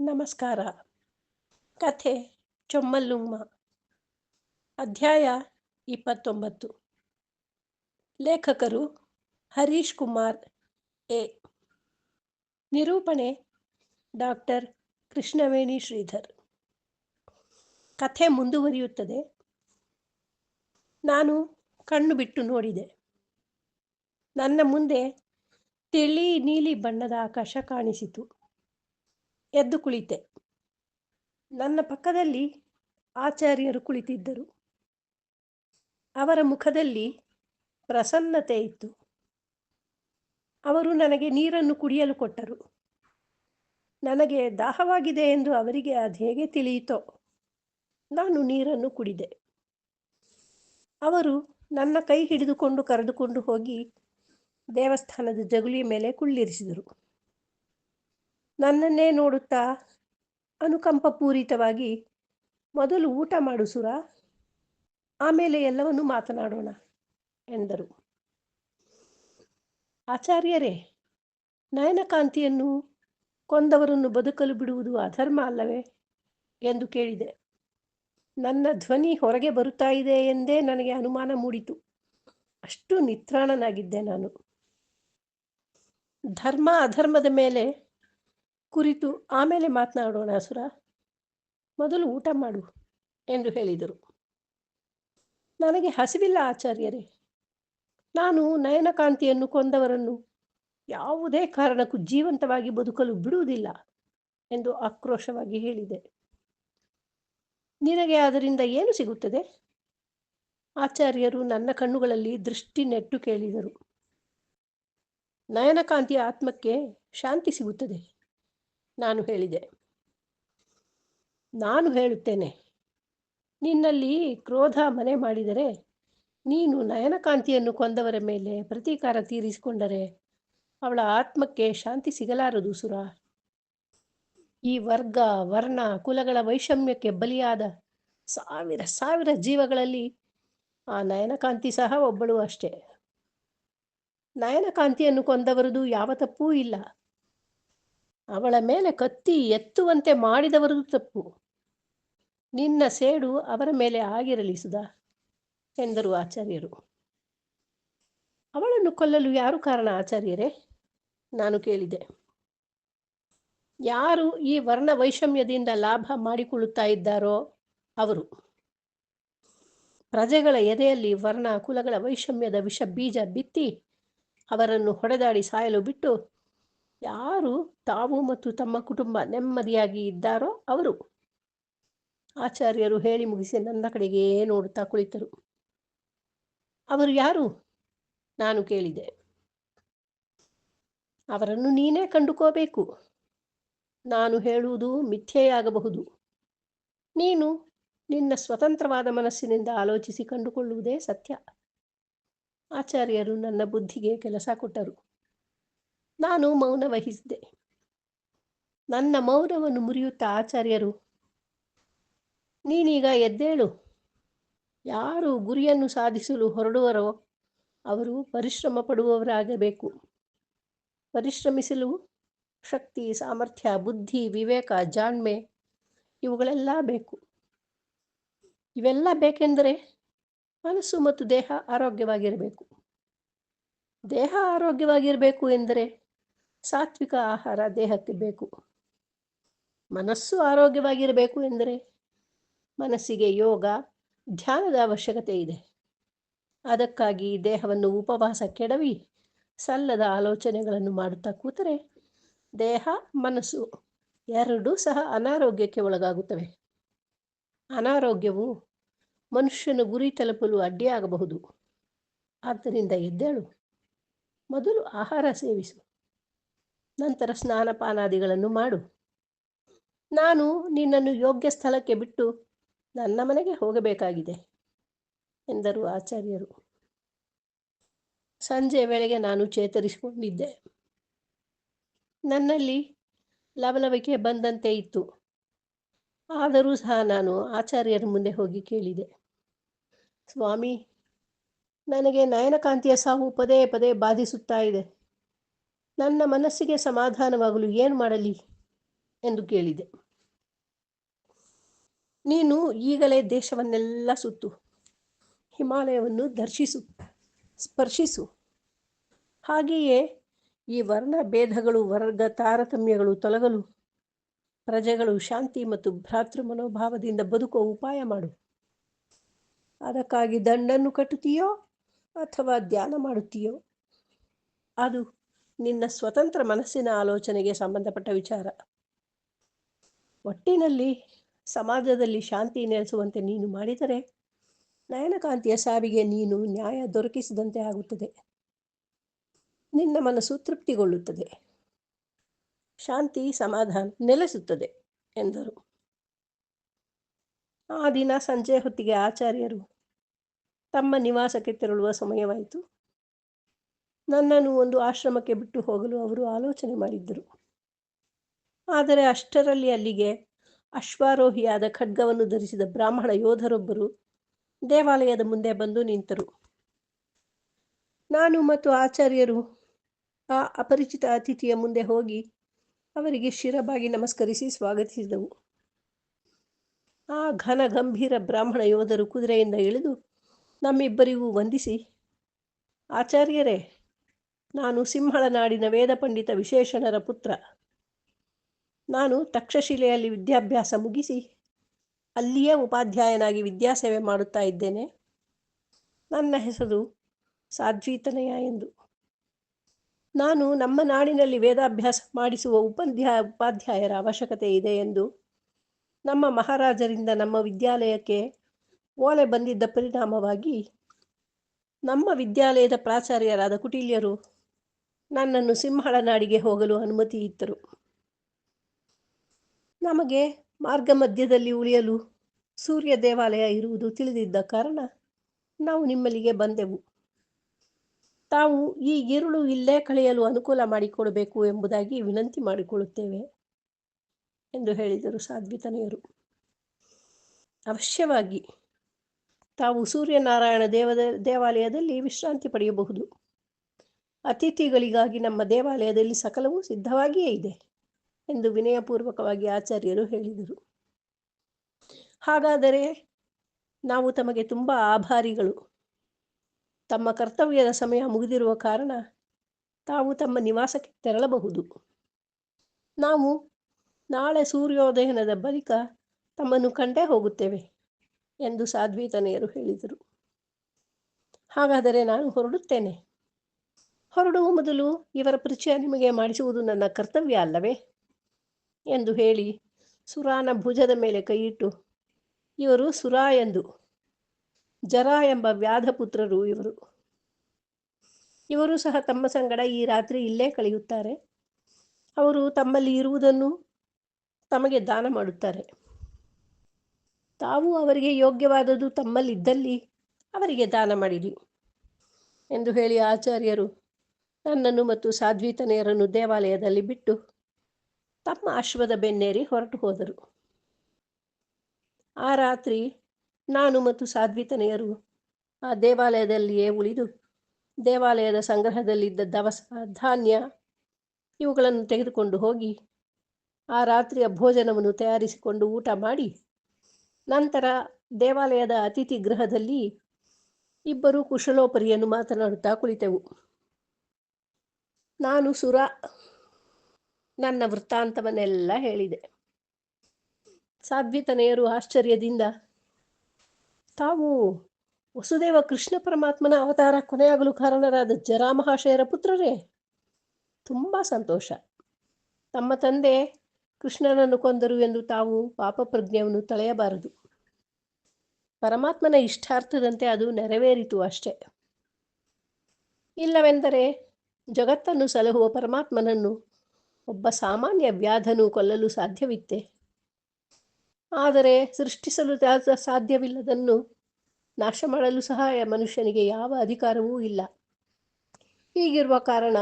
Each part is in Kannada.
ನಮಸ್ಕಾರ. ಕಥೆ ಚೊಮ್ಮಲ್ಲುಮ್ಮ. ಅಧ್ಯಾಯ ಇಪ್ಪತ್ತೊಂಬತ್ತು. ಲೇಖಕರು ಹರೀಶ್ ಕುಮಾರ್ ಎ. ನಿರೂಪಣೆ ಡಾಕ್ಟರ್ ಕೃಷ್ಣವೇಣಿ ಶ್ರೀಧರ್. ಕಥೆ ಮುಂದುವರಿಯುತ್ತದೆ. ನಾನು ಕಣ್ಣು ಬಿಟ್ಟು ನೋಡಿದೆ. ನನ್ನ ಮುಂದೆ ತಿಳಿ ನೀಲಿ ಬಣ್ಣದ ಆಕಾಶ ಕಾಣಿಸಿತು. ಎದ್ದು ಕುಳಿತೆ. ನನ್ನ ಪಕ್ಕದಲ್ಲಿ ಆಚಾರ್ಯರು ಕುಳಿತಿದ್ದರು. ಅವರ ಮುಖದಲ್ಲಿ ಪ್ರಸನ್ನತೆ ಇತ್ತು. ಅವರು ನನಗೆ ನೀರನ್ನು ಕುಡಿಯಲು ಕೊಟ್ಟರು. ನನಗೆ ದಾಹವಾಗಿದೆ ಎಂದು ಅವರಿಗೆ ಅದು ಹೇಗೆ ತಿಳಿಯಿತೋ, ನಾನು ನೀರನ್ನು ಕುಡಿದೆ. ಅವರು ನನ್ನ ಕೈ ಹಿಡಿದುಕೊಂಡು ಕರೆದುಕೊಂಡು ಹೋಗಿ ದೇವಸ್ಥಾನದ ಜಗುಲಿಯ ಮೇಲೆ ಕುಳ್ಳಿರಿಸಿದರು. ನನ್ನನ್ನೇ ನೋಡುತ್ತಾ ಅನುಕಂಪಪೂರಿತವಾಗಿ ಮೊದಲು ಊಟ ಮಾಡು ಸುರ, ಆಮೇಲೆ ಎಲ್ಲವನ್ನೂ ಮಾತನಾಡೋಣ ಎಂದರು. ಆಚಾರ್ಯರೇ, ನಯನಕಾಂತಿಯನ್ನು ಕೊಂದವರನ್ನು ಬದುಕಲು ಬಿಡುವುದು ಅಧರ್ಮ ಅಲ್ಲವೇ ಎಂದು ಕೇಳಿದೆ. ನನ್ನ ಧ್ವನಿ ಹೊರಗೆ ಬರುತ್ತಾ ಇದೆ ಎಂದೇ ನನಗೆ ಅನುಮಾನ ಮೂಡಿತು. ಅಷ್ಟು ನಿತ್ರಾಣನಾಗಿದ್ದೆ ನಾನು. ಧರ್ಮ ಅಧರ್ಮದ ಮೇಲೆ ಕುರಿತು ಆಮೇಲೆ ಮಾತನಾಡೋಣ ಸುರ ಮೊದಲು ಊಟ ಮಾಡು ಎಂದು ಹೇಳಿದರು. ನನಗೆ ಹಸಿವಿಲ್ಲ ಆಚಾರ್ಯರೇ. ನಾನು ನಯನಕಾಂತಿಯನ್ನು ಕೊಂದವರನ್ನು ಯಾವುದೇ ಕಾರಣಕ್ಕೂ ಜೀವಂತವಾಗಿ ಬದುಕಲು ಬಿಡುವುದಿಲ್ಲ ಎಂದು ಆಕ್ರೋಶವಾಗಿ ಹೇಳಿದೆ. ನಿನಗೆ ಅದರಿಂದ ಏನು ಸಿಗುತ್ತದೆ? ಆಚಾರ್ಯರು ನನ್ನ ಕಣ್ಣುಗಳಲ್ಲಿ ದೃಷ್ಟಿ ನೆಟ್ಟು ಕೇಳಿದರು. ನಯನಕಾಂತಿಯ ಆತ್ಮಕ್ಕೆ ಶಾಂತಿ ಸಿಗುತ್ತದೆ. ನಾನು ಹೇಳಿದೆ. ನಾನು ಹೇಳುತ್ತೇನೆ. ನಿನ್ನಲ್ಲಿ ಕ್ರೋಧ ಮನೆ ಮಾಡಿದರೆ, ನೀನು ನಯನಕಾಂತಿಯನ್ನು ಕೊಂದವರ ಮೇಲೆ ಪ್ರತೀಕಾರ ತೀರಿಸಿಕೊಂಡರೆ, ಅವಳ ಆತ್ಮಕ್ಕೆ ಶಾಂತಿ ಸಿಗಲಾರದು ಸುರ. ಈ ವರ್ಗ, ವರ್ಣ, ಕುಲಗಳ ವೈಷಮ್ಯಕ್ಕೆ ಬಲಿಯಾದ ಸಾವಿರ ಸಾವಿರ ಜೀವಗಳಲ್ಲಿ ಆ ನಯನಕಾಂತಿ ಸಹ ಒಬ್ಬಳು ಅಷ್ಟೇ. ನಯನಕಾಂತಿಯನ್ನು ಕೊಂದವರದು ಯಾವ ತಪ್ಪೂ ಇಲ್ಲ. ಅವಳ ಮೇಲೆ ಕತ್ತಿ ಎತ್ತುವಂತೆ ಮಾಡಿದವರು ತಪ್ಪು. ನಿನ್ನ ಸೇಡು ಅವರ ಮೇಲೆ ಆಗಿರಲಿ ಸುಧಾ, ಎಂದರು ಆಚಾರ್ಯರು. ಅವಳನ್ನು ಕೊಲ್ಲಲು ಯಾರು ಕಾರಣ ಆಚಾರ್ಯರೇ? ನಾನು ಕೇಳಿದೆ. ಯಾರು ಈ ವರ್ಣ ವೈಷಮ್ಯದಿಂದ ಲಾಭ ಮಾಡಿಕೊಳ್ಳುತ್ತಾ ಇದ್ದಾರೋ ಅವರು. ಪ್ರಜೆಗಳ ಎದೆಯಲ್ಲಿ ವರ್ಣ ಕುಲಗಳ ವೈಷಮ್ಯದ ವಿಷ ಬೀಜ ಬಿತ್ತಿ ಅವರನ್ನು ಹೊಡೆದಾಡಿ ಸಾಯಲು ಬಿಟ್ಟು ಯಾರು ತಾವು ಮತ್ತು ತಮ್ಮ ಕುಟುಂಬ ನೆಮ್ಮದಿಯಾಗಿ ಇದ್ದಾರೋ ಅವರು? ಆಚಾರ್ಯರು ಹೇಳಿ ಮುಗಿಸಿ ನನ್ನ ಕಡೆಗೆ ನೋಡುತ್ತಾ ಕುಳಿತರು. ಅವರು ಯಾರು? ನಾನು ಕೇಳಿದೆ. ಅವರನ್ನು ನೀನೇ ಕಂಡುಕೋಬೇಕು. ನಾನು ಹೇಳುವುದು ಮಿಥ್ಯೆಯಾಗಬಹುದು. ನೀನು ನಿನ್ನ ಸ್ವತಂತ್ರವಾದ ಮನಸ್ಸಿನಿಂದ ಆಲೋಚಿಸಿ ಕಂಡುಕೊಳ್ಳುವುದೇ ಸತ್ಯ. ಆಚಾರ್ಯರು ನನ್ನ ಬುದ್ಧಿಗೆ ಕೆಲಸ ಕೊಟ್ಟರು. ನಾನು ಮೌನ ವಹಿಸಿದೆ. ನನ್ನ ಮೌನವನ್ನು ಮುರಿಯುತ್ತಾ ಆಚಾರ್ಯರು, ನೀನೀಗ ಎದ್ದೇಳು. ಯಾರು ಗುರಿಯನ್ನು ಸಾಧಿಸಲು ಹೊರಡುವರೋ ಅವರು ಪರಿಶ್ರಮ ಪಡುವವರಾಗಬೇಕು. ಪರಿಶ್ರಮಿಸಲು ಶಕ್ತಿ, ಸಾಮರ್ಥ್ಯ, ಬುದ್ಧಿ, ವಿವೇಕ, ಜಾಣ್ಮೆ ಇವುಗಳೆಲ್ಲ ಬೇಕು. ಇವೆಲ್ಲ ಬೇಕೆಂದರೆ ಮನಸ್ಸು ಮತ್ತು ದೇಹ ಆರೋಗ್ಯವಾಗಿರಬೇಕು. ದೇಹ ಆರೋಗ್ಯವಾಗಿರಬೇಕು ಎಂದರೆ ಸಾತ್ವಿಕ ಆಹಾರ ದೇಹಕ್ಕೆ ಬೇಕು. ಮನಸ್ಸು ಆರೋಗ್ಯವಾಗಿರಬೇಕು ಎಂದರೆ ಮನಸ್ಸಿಗೆ ಯೋಗ, ಧ್ಯಾನದ ಅವಶ್ಯಕತೆ ಇದೆ. ಅದಕ್ಕಾಗಿ ದೇಹವನ್ನು ಉಪವಾಸ ಕೆಡವಿ, ಸಲ್ಲದ ಆಲೋಚನೆಗಳನ್ನು ಮಾಡುತ್ತಾ ಕೂತರೆ ದೇಹ, ಮನಸ್ಸು ಎರಡೂ ಸಹ ಅನಾರೋಗ್ಯಕ್ಕೆ ಒಳಗಾಗುತ್ತವೆ. ಅನಾರೋಗ್ಯವು ಮನುಷ್ಯನ ಗುರಿ ತಲುಪಲು ಅಡ್ಡಿಯಾಗಬಹುದು. ಆದ್ದರಿಂದ ಎದ್ದೇಳು. ಮೊದಲು ಆಹಾರ ಸೇವಿಸು. ನಂತರ ಸ್ನಾನಪಾನಾದಿಗಳನ್ನು ಮಾಡು. ನಾನು ನಿನ್ನನ್ನು ಯೋಗ್ಯ ಸ್ಥಳಕ್ಕೆ ಬಿಟ್ಟು ನನ್ನ ಮನೆಗೆ ಹೋಗಬೇಕಾಗಿದೆ, ಎಂದರು ಆಚಾರ್ಯರು. ಸಂಜೆ ವೇಳೆಗೆ ನಾನು ಚೇತರಿಸಿಕೊಂಡಿದ್ದೆ. ನನ್ನಲ್ಲಿ ಲವಲವಿಕೆ ಬಂದಂತೆ ಇತ್ತು. ಆದರೂ ಸಹ ನಾನು ಆಚಾರ್ಯರ ಮುಂದೆ ಹೋಗಿ ಕೇಳಿದೆ. ಸ್ವಾಮಿ, ನನಗೆ ನಯನಕಾಂತಿಯ ಸಾವು ಪದೇ ಪದೇ ಬಾಧಿಸುತ್ತಾ ಇದೆ. ನನ್ನ ಮನಸ್ಸಿಗೆ ಸಮಾಧಾನವಾಗಲು ಏನು ಮಾಡಲಿ ಎಂದು ಕೇಳಿದೆ. ನೀನು ಈಗಲೇ ದೇಶವನ್ನೆಲ್ಲ ಸುತ್ತು, ಹಿಮಾಲಯವನ್ನು ದರ್ಶಿಸು, ಸ್ಪರ್ಶಿಸು. ಹಾಗೆಯೇ ಈ ವರ್ಣ ಭೇದಗಳು ವರ್ಗ ತಾರತಮ್ಯಗಳು ತೊಲಗಲು, ಪ್ರಜೆಗಳು ಶಾಂತಿ ಮತ್ತು ಭ್ರಾತೃ ಮನೋಭಾವದಿಂದ ಬದುಕುವ ಉಪಾಯ ಮಾಡು. ಅದಕ್ಕಾಗಿ ದಂಡನ್ನು ಕಟ್ಟುತ್ತೀಯೋ ಅಥವಾ ಧ್ಯಾನ ಮಾಡುತ್ತೀಯೋ? ಅದು ನಿನ್ನ ಸ್ವತಂತ್ರ ಮನಸ್ಸಿನ ಆಲೋಚನೆಗೆ ಸಂಬಂಧಪಟ್ಟ ವಿಚಾರ. ಒಟ್ಟಿನಲ್ಲಿ ಸಮಾಜದಲ್ಲಿ ಶಾಂತಿ ನೆಲೆಸುವಂತೆ ನೀನು ಮಾಡಿದರೆ ನಯನಕಾಂತಿಯ ಸಾವಿಗೆ ನೀನು ನ್ಯಾಯ ದೊರಕಿಸಿದಂತೆ ಆಗುತ್ತದೆ. ನಿನ್ನ ಮನಸ್ಸು ತೃಪ್ತಿಗೊಳ್ಳುತ್ತದೆ. ಶಾಂತಿ, ಸಮಾಧಾನ ನೆಲೆಸುತ್ತದೆ ಎಂದರು. ಆ ದಿನ ಸಂಜೆ ಹೊತ್ತಿಗೆ ಆಚಾರ್ಯರು ತಮ್ಮ ನಿವಾಸಕ್ಕೆ ತೆರಳುವ ಸಮಯವಾಯಿತು. ನನ್ನನ್ನು ಒಂದು ಆಶ್ರಮಕ್ಕೆ ಬಿಟ್ಟು ಹೋಗಲು ಅವರು ಆಲೋಚನೆ ಮಾಡಿದ್ದರು. ಆದರೆ ಅಷ್ಟರಲ್ಲಿ ಅಲ್ಲಿಗೆ ಅಶ್ವಾರೋಹಿಯಾದ ಖಡ್ಗವನ್ನು ಧರಿಸಿದ ಬ್ರಾಹ್ಮಣ ಯೋಧರೊಬ್ಬರು ದೇವಾಲಯದ ಮುಂದೆ ಬಂದು ನಿಂತರು. ನಾನು ಮತ್ತು ಆಚಾರ್ಯರು ಆ ಅಪರಿಚಿತ ಅತಿಥಿಯ ಮುಂದೆ ಹೋಗಿ ಅವರಿಗೆ ಶಿರಬಾಗಿ ನಮಸ್ಕರಿಸಿ ಸ್ವಾಗತಿಸಿದವು. ಆ ಘನ ಗಂಭೀರ ಬ್ರಾಹ್ಮಣ ಯೋಧರು ಕುದುರೆಯಿಂದ ಇಳಿದು ನಮ್ಮಿಬ್ಬರಿಗೂ ವಂದಿಸಿ, ಆಚಾರ್ಯರೇ ನಾನು ಸಿಂಹಳನಾಡಿನ ವೇದ ಪಂಡಿತ ವಿಶೇಷಣರ ಪುತ್ರ. ನಾನು ತಕ್ಷಶಿಲೆಯಲ್ಲಿ ವಿದ್ಯಾಭ್ಯಾಸ ಮುಗಿಸಿ ಅಲ್ಲಿಯೇ ಉಪಾಧ್ಯಾಯನಾಗಿ ವಿದ್ಯಾಸೇವೆ ಮಾಡುತ್ತಾ ಇದ್ದೇನೆ. ನನ್ನ ಹೆಸರು ಸಾಧ್ವೀತನಯ ಎಂದು. ನಾನು ನಮ್ಮ ನಾಡಿನಲ್ಲಿ ವೇದಾಭ್ಯಾಸ ಮಾಡಿಸುವ ಉಪಾಧ್ಯಾಯ ಉಪಾಧ್ಯಾಯರ ಅವಶ್ಯಕತೆ ಇದೆ ಎಂದು ನಮ್ಮ ಮಹಾರಾಜರಿಂದ ನಮ್ಮ ವಿದ್ಯಾಲಯಕ್ಕೆ ಓಲೆ ಬಂದಿದ್ದ ಪರಿಣಾಮವಾಗಿ ನಮ್ಮ ವಿದ್ಯಾಲಯದ ಪ್ರಾಚಾರ್ಯರಾದ ಕುಟಿಲ್ಯರು ನನ್ನನ್ನು ಸಿಂಹಳ ನಾಡಿಗೆ ಹೋಗಲು ಅನುಮತಿ ಇತ್ತರು. ನಮಗೆ ಮಾರ್ಗ ಮಧ್ಯದಲ್ಲಿ ಉಳಿಯಲು ಸೂರ್ಯ ದೇವಾಲಯ ಇರುವುದು ತಿಳಿದಿದ್ದ ಕಾರಣ ನಾವು ನಿಮ್ಮಲ್ಲಿಗೆ ಬಂದೆವು. ತಾವು ಈ ಇರುಳು ಇಲ್ಲೇ ಕಳೆಯಲು ಅನುಕೂಲ ಮಾಡಿಕೊಡಬೇಕು ಎಂಬುದಾಗಿ ವಿನಂತಿ ಮಾಡಿಕೊಳ್ಳುತ್ತೇವೆ, ಎಂದು ಹೇಳಿದರು ಸಾಧ್ವಿತನೆಯರು. ಅವಶ್ಯವಾಗಿ ತಾವು ಸೂರ್ಯನಾರಾಯಣ ದೇವದ ದೇವಾಲಯದಲ್ಲಿ ವಿಶ್ರಾಂತಿ ಪಡೆಯಬಹುದು. ಅತಿಥಿಗಳಿಗಾಗಿ ನಮ್ಮ ದೇವಾಲಯದಲ್ಲಿ ಸಕಲವೂ ಸಿದ್ಧವಾಗಿಯೇ ಇದೆ ಎಂದು ವಿನಯಪೂರ್ವಕವಾಗಿ ಆಚಾರ್ಯರು ಹೇಳಿದರು. ಹಾಗಾದರೆ ನಾವು ತಮಗೆ ತುಂಬ ಆಭಾರಿಗಳು. ತಮ್ಮ ಕರ್ತವ್ಯದ ಸಮಯ ಮುಗಿದಿರುವ ಕಾರಣ ತಾವು ತಮ್ಮ ನಿವಾಸಕ್ಕೆ ತೆರಳಬಹುದು. ನಾವು ನಾಳೆ ಸೂರ್ಯೋದಯನದ ಬಳಿಕ ತಮ್ಮನ್ನು ಕಂಡೇ ಹೋಗುತ್ತೇವೆ ಎಂದು ಸಾಧ್ವೀತನೆಯರು ಹೇಳಿದರು. ಹಾಗಾದರೆ ನಾನು ಹೊರಡುತ್ತೇನೆ. ಹೊರಡುವ ಮೊದಲು ಇವರ ಪರಿಚಯ ನಿಮಗೆ ಮಾಡಿಸುವುದು ನನ್ನ ಕರ್ತವ್ಯ ಅಲ್ಲವೇ? ಎಂದು ಹೇಳಿ ಸುರಾನ ಭುಜದ ಮೇಲೆ ಕೈಯಿಟ್ಟು ಇವರು ಸುರಾ ಎಂದು, ಜರ ಎಂಬ ವ್ಯಾಧ ಪುತ್ರರು ಇವರು. ಇವರು ಸಹ ತಮ್ಮ ಸಂಗಡ ಈ ರಾತ್ರಿ ಇಲ್ಲೇ ಕಳೆಯುತ್ತಾರೆ. ಅವರು ತಮ್ಮಲ್ಲಿ ಇರುವುದನ್ನು ತಮಗೆ ದಾನ ಮಾಡುತ್ತಾರೆ. ತಾವು ಅವರಿಗೆ ಯೋಗ್ಯವಾದದ್ದು ತಮ್ಮಲ್ಲಿದ್ದಲ್ಲಿ ಅವರಿಗೆ ದಾನ ಮಾಡಿರಿ ಎಂದು ಹೇಳಿ ಆಚಾರ್ಯರು ನನ್ನನ್ನು ಮತ್ತು ಸಾಧ್ವೀತನೆಯರನ್ನು ದೇವಾಲಯದಲ್ಲಿ ಬಿಟ್ಟು ತಮ್ಮ ಅಶ್ವದ ಬೆನ್ನೇರಿ ಹೊರಟು ಹೋದರು. ಆ ರಾತ್ರಿ ನಾನು ಮತ್ತು ಸಾಧ್ವಿತನೆಯರು ಆ ದೇವಾಲಯದಲ್ಲಿಯೇ ಉಳಿದು ದೇವಾಲಯದ ಸಂಗ್ರಹದಲ್ಲಿದ್ದ ದವಸ, ಧಾನ್ಯ ಇವುಗಳನ್ನು ತೆಗೆದುಕೊಂಡು ಹೋಗಿ ಆ ರಾತ್ರಿಯ ಭೋಜನವನ್ನು ತಯಾರಿಸಿಕೊಂಡು ಊಟ ಮಾಡಿ ನಂತರ ದೇವಾಲಯದ ಅತಿಥಿ ಗೃಹದಲ್ಲಿ ಇಬ್ಬರು ಕುಶಲೋಪರಿಯನ್ನು ಮಾತನಾಡುತ್ತಾ ಕುಳಿತೆವು. ನಾನು ಸುರ ನನ್ನ ವೃತ್ತಾಂತವನ್ನೆಲ್ಲ ಹೇಳಿದೆ. ಸಾಧ್ವಿತನೆಯರು ಆಶ್ಚರ್ಯದಿಂದ, ತಾವು ವಸುದೇವ ಕೃಷ್ಣ ಪರಮಾತ್ಮನ ಅವತಾರ ಕೊನೆಯಾಗಲು ಕಾರಣರಾದ ಜರಾಮಹಾಶಯರ ಪುತ್ರರೇ? ತುಂಬ ಸಂತೋಷ. ತಮ್ಮ ತಂದೆ ಕೃಷ್ಣನನ್ನು ಕೊಂದರು ಎಂದು ತಾವು ಪಾಪ ಪ್ರಜ್ಞೆಯನ್ನು ತಳೆಯಬಾರದು. ಪರಮಾತ್ಮನ ಇಷ್ಟಾರ್ಥದಂತೆ ಅದು ನೆರವೇರಿತು ಅಷ್ಟೇ. ಇಲ್ಲವೆಂದರೆ ಜಗತ್ತನ್ನು ಸಲಹುವ ಪರಮಾತ್ಮನನ್ನು ಒಬ್ಬ ಸಾಮಾನ್ಯ ವ್ಯಾಧನು ಕೊಲ್ಲಲು ಸಾಧ್ಯವಿತ್ತೆ. ಆದರೆ ಸೃಷ್ಟಿಸಲು ಸಾಧ್ಯವಿಲ್ಲದನ್ನು ನಾಶ ಮಾಡಲು ಸಹ ಮನುಷ್ಯನಿಗೆ ಯಾವ ಅಧಿಕಾರವೂ ಇಲ್ಲ. ಹೀಗಿರುವ ಕಾರಣ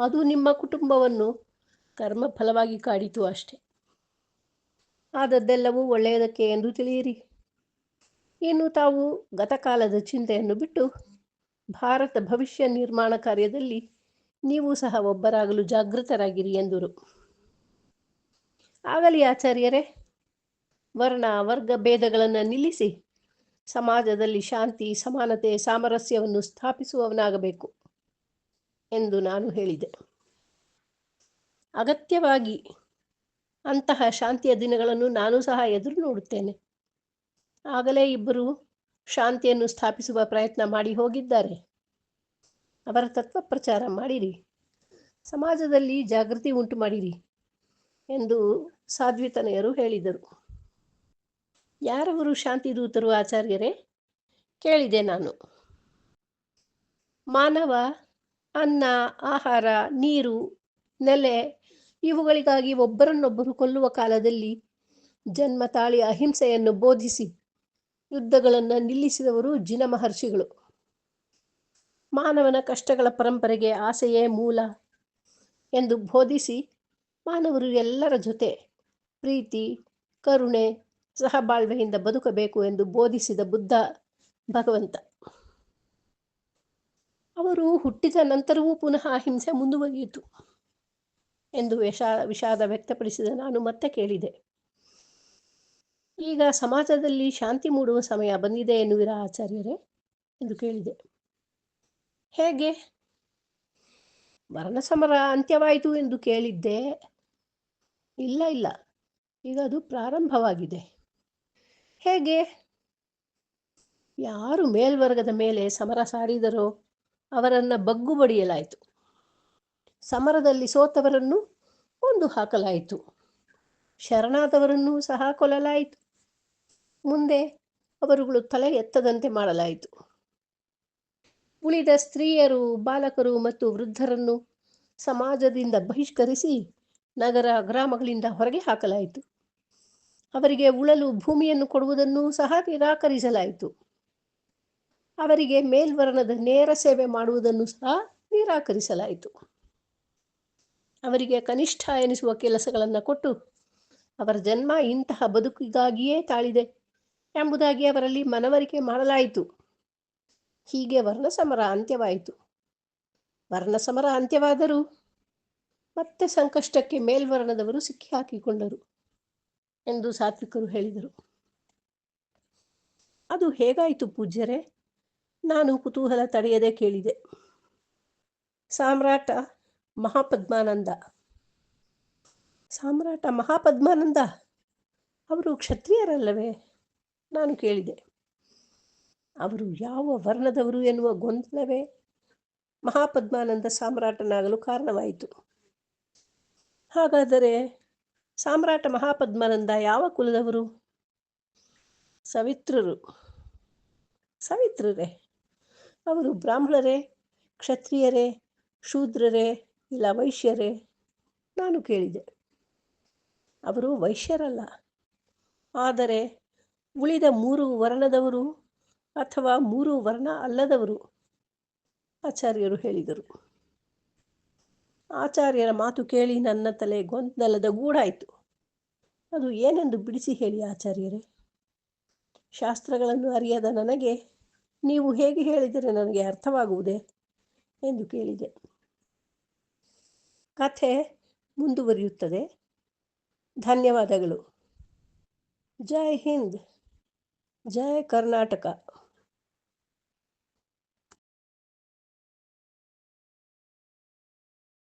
ಅದು ನಿಮ್ಮ ಕುಟುಂಬವನ್ನು ಕರ್ಮ ಫಲವಾಗಿ ಕಾಡಿತು ಅಷ್ಟೆ. ಆದದ್ದೆಲ್ಲವೂ ಒಳ್ಳೆಯದಕ್ಕೆ ಎಂದು ತಿಳಿಯಿರಿ. ಇನ್ನು ತಾವು ಗತಕಾಲದ ಚಿಂತೆಯನ್ನು ಬಿಟ್ಟು ಭಾರತ ಭವಿಷ್ಯ ನಿರ್ಮಾಣ ಕಾರ್ಯದಲ್ಲಿ ನೀವು ಸಹ ಒಬ್ಬರಾಗಲು ಜಾಗೃತರಾಗಿರಿ ಎಂದರು. ಆಗಲಿ ಆಚಾರ್ಯರೇ, ವರ್ಣ ವರ್ಗ ಭೇದಗಳನ್ನು ನಿಲ್ಲಿಸಿ, ಸಮಾಜದಲ್ಲಿ ಶಾಂತಿ, ಸಮಾನತೆ, ಸಾಮರಸ್ಯವನ್ನು ಸ್ಥಾಪಿಸುವವನಾಗಬೇಕು ಎಂದು ನಾನು ಹೇಳಿದೆ. ಅಗತ್ಯವಾಗಿ ಅಂತಹ ಶಾಂತಿಯ ದಿನಗಳನ್ನು ನಾನು ಸಹ ಎದುರು ನೋಡುತ್ತೇನೆ. ಆಗಲೇ ಇಬ್ಬರು ಶಾಂತಿಯನ್ನು ಸ್ಥಾಪಿಸುವ ಪ್ರಯತ್ನ ಮಾಡಿ ಹೋಗಿದ್ದಾರೆ. ಅವರ ತತ್ವ ಪ್ರಚಾರ ಮಾಡಿರಿ. ಸಮಾಜದಲ್ಲಿ ಜಾಗೃತಿ ಉಂಟು ಮಾಡಿರಿ ಎಂದು ಸಾಧ್ವಿತನೆಯರು ಹೇಳಿದರು. ಯಾರವರು ಶಾಂತಿದೂತರು ಆಚಾರ್ಯರೇ? ಕೇಳಿದೆ ನಾನು. ಮಾನವ, ಅನ್ನ, ಆಹಾರ, ನೀರು, ನೆಲೆ ಇವುಗಳಿಗಾಗಿ ಒಬ್ಬರನ್ನೊಬ್ಬರು ಕೊಲ್ಲುವ ಕಾಲದಲ್ಲಿ ಜನ್ಮ ತಾಳಿ ಅಹಿಂಸೆಯನ್ನು ಬೋಧಿಸಿ ಯುದ್ಧಗಳನ್ನು ನಿಲ್ಲಿಸಿದವರು ಜಿನ ಮಹರ್ಷಿಗಳು ಮಾನವನ ಕಷ್ಟಗಳ ಪರಂಪರೆಗೆ ಆಸೆಯೇ ಮೂಲ ಎಂದು ಬೋಧಿಸಿ ಮಾನವರು ಎಲ್ಲರ ಜೊತೆ ಪ್ರೀತಿ, ಕರುಣೆ ಸಹಬಾಳ್ವೆಯಿಂದ ಬದುಕಬೇಕು ಎಂದು ಬೋಧಿಸಿದ ಬುದ್ಧ ಭಗವಂತ. ಅವರು ಹುಟ್ಟಿದ ನಂತರವೂ ಪುನಃ ಹಿಂಸೆ ಮುಂದುವರಿಯಿತು ಎಂದು ವಿಷಾ ವಿಷಾದ ವ್ಯಕ್ತಪಡಿಸಿದ ನಾನು ಮತ್ತೆ ಕೇಳಿದೆ. ಈಗ ಸಮಾಜದಲ್ಲಿ ಶಾಂತಿ ಮೂಡುವ ಸಮಯ ಬಂದಿದೆ ಎನ್ನುವಿರ ಆಚಾರ್ಯರೇ? ಎಂದು ಕೇಳಿದೆ. ಹೇಗೆ? ಮರಣ ಸಮರ ಅಂತ್ಯವಾಯಿತು ಎಂದು ಕೇಳಿದ್ದೆ. ಇಲ್ಲ ಇಲ್ಲ. ಈಗ ಅದು ಪ್ರಾರಂಭವಾಗಿದೆ. ಹೇಗೆ? ಯಾರು ಮೇಲ್ವರ್ಗದ ಮೇಲೆ ಸಮರ ಸಾರಿದರೋ ಅವರನ್ನು ಬಗ್ಗು ಬಡಿಯಲಾಯಿತು. ಸಮರದಲ್ಲಿ ಸೋತವರನ್ನು ಒಂದು ಹಾಕಲಾಯಿತು. ಶರಣಾದವರನ್ನು ಸಹ ಕೊಲ್ಲಲಾಯಿತು. ಮುಂದೆ ಅವರುಗಳು ತಲೆ ಎತ್ತದಂತೆ ಮಾಡಲಾಯಿತು. ಉಳಿದ ಸ್ತ್ರೀಯರು, ಬಾಲಕರು ಮತ್ತು ವೃದ್ಧರನ್ನು ಸಮಾಜದಿಂದ ಬಹಿಷ್ಕರಿಸಿ ನಗರ ಗ್ರಾಮಗಳಿಂದ ಹೊರಗೆ ಹಾಕಲಾಯಿತು. ಅವರಿಗೆ ಉಳಲು ಭೂಮಿಯನ್ನು ಕೊಡುವುದನ್ನು ಸಹ ನಿರಾಕರಿಸಲಾಯಿತು. ಅವರಿಗೆ ಮೇಲ್ವರ್ಣದ ನೇರ ಸೇವೆ ಮಾಡುವುದನ್ನು ಸಹ ನಿರಾಕರಿಸಲಾಯಿತು. ಅವರಿಗೆ ಕನಿಷ್ಠ ಎನಿಸುವ ಕೆಲಸಗಳನ್ನು ಕೊಟ್ಟು ಅವರ ಜನ್ಮ ಇಂತಹ ಬದುಕಿಗಾಗಿಯೇ ತಾಳಿದೆ ಎಂಬುದಾಗಿ ಅವರಲ್ಲಿ ಮನವರಿಕೆ ಮಾಡಲಾಯಿತು. ಹೀಗೆ ವರ್ಣಸಮರ ಅಂತ್ಯವಾಯಿತು. ವರ್ಣಸಮರ ಅಂತ್ಯವಾದರೂ ಮತ್ತೆ ಸಂಕಷ್ಟಕ್ಕೆ ಮೇಲ್ವರ್ಣದವರು ಸಿಕ್ಕಿ ಹಾಕಿಕೊಂಡರು ಎಂದು ಸಾತ್ವಿಕರು ಹೇಳಿದರು. ಅದು ಹೇಗಾಯಿತು ಪೂಜ್ಯರೇ? ನಾನು ಕುತೂಹಲ ತಡೆಯದೆ ಕೇಳಿದೆ. ಸಾಮ್ರಾಟ ಮಹಾಪದ್ಮಾನಂದ. ಸಾಮ್ರಾಟ ಮಹಾಪದ್ಮಾನಂದ? ಅವರು ಕ್ಷತ್ರಿಯರಲ್ಲವೇ? ನಾನು ಕೇಳಿದೆ. ಅವರು ಯಾವ ವರ್ಣದವರು ಎನ್ನುವ ಗೊಂದಲವೇ ಮಹಾಪದ್ಮಾನಂದ ಸಾಮ್ರಾಟನಾಗಲು ಕಾರಣವಾಯಿತು. ಹಾಗಾದರೆ ಸಾಮ್ರಾಟ ಮಹಾಪದ್ಮಾನಂದ ಯಾವ ಕುಲದವರು? ಸವಿತ್ರರು. ಸವಿತ್ರರೇ. ಅವರು ಬ್ರಾಹ್ಮಣರೇ, ಕ್ಷತ್ರಿಯರೇ, ಶೂದ್ರರೇ, ಇಲ್ಲ ವೈಶ್ಯರೇ? ನಾನು ಕೇಳಿದೆ. ಅವರು ವೈಶ್ಯರಲ್ಲ. ಆದರೆ ಉಳಿದ ಮೂರು ವರ್ಣದವರು ಅಥವಾ ಮೂರು ವರ್ಣ ಅಲ್ಲದವರು? ಆಚಾರ್ಯರು ಹೇಳಿದರು. ಆಚಾರ್ಯರ ಮಾತು ಕೇಳಿ ನನ್ನ ತಲೆ ಗೊಂದಲದ ಗೂಡಾಯಿತು. ಅದು ಏನೆಂದು ಬಿಡಿಸಿ ಹೇಳಿ ಆಚಾರ್ಯರೇ? ಶಾಸ್ತ್ರಗಳನ್ನು ಅರಿಯದ ನನಗೆ ನೀವು ಹೇಗೆ ಹೇಳಿದರೆ ನನಗೆ ಅರ್ಥವಾಗುವುದೇ ಎಂದು ಕೇಳಿದೆ. ಕಥೆ ಮುಂದುವರಿಯುತ್ತದೆ. ಧನ್ಯವಾದಗಳು. ಜೈ ಹಿಂದ್. ಜೈ ಕರ್ನಾಟಕ.